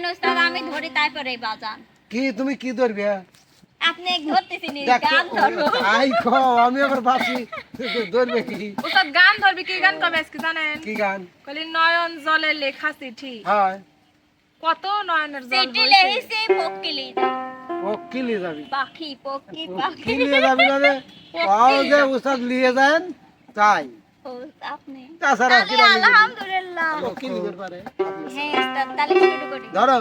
জানেন ওস্তাদ আমি ধরি তারপরে বাজান। কি তুমি কি ধরবে? আপনি ধরতেছেন গান ধরো। আই কও আমি আবার বাসি ধরবে কি? ওস্তাদ গান ধরবে কি গান কবে আজকে জানেন? কি গান? কলি নয়ন জলে লেখা চিঠি। হ্যাঁ। কত নয়নের জল চিঠি লেহিছে পকিলি। পকিলি যাবি। পাখি পকি পাখি। লিয়ে যাবি মানে? না রে যে ওস্তাদ লিয়ে যান তাই। আলহামদুলিল্লাহ। ধরো।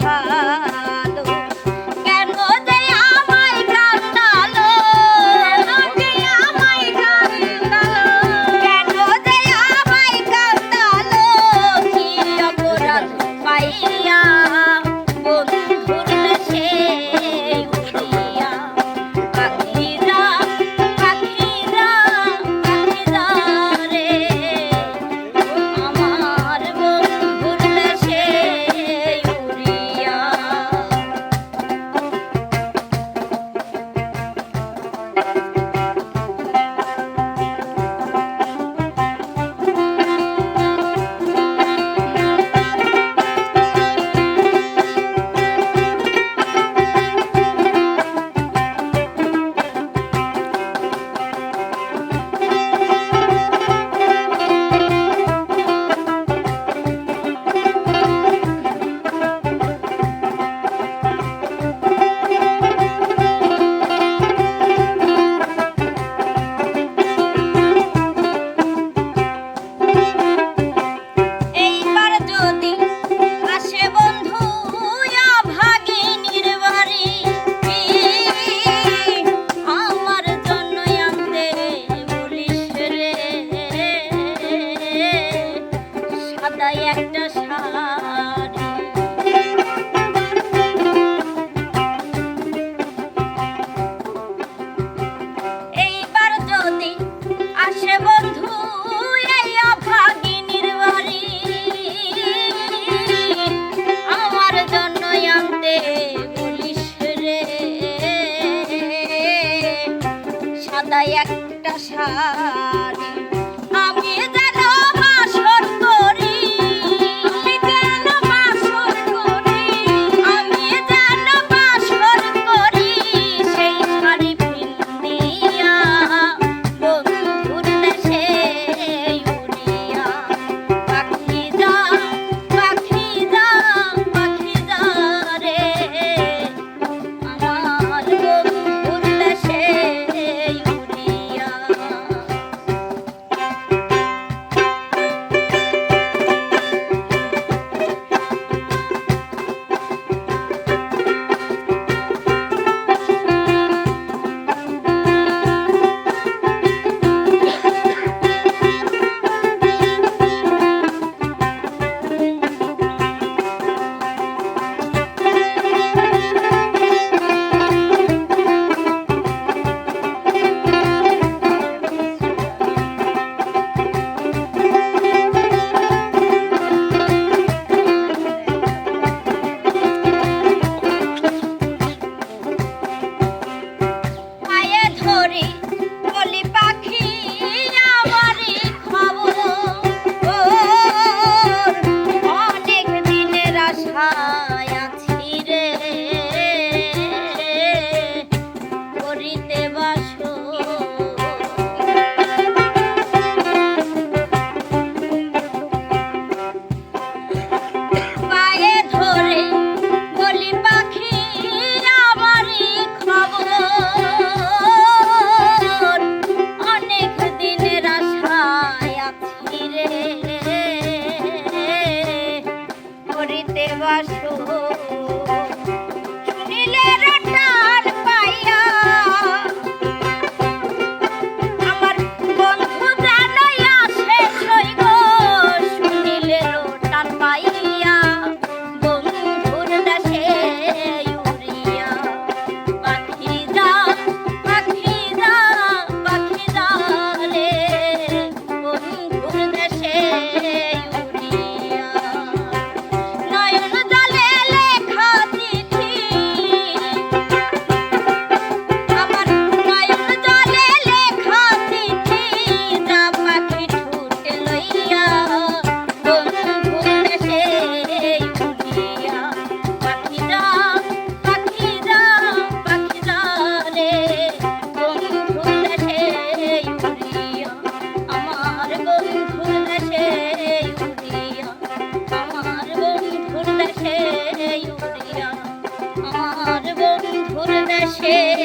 ভাই Yeah, projectos. কে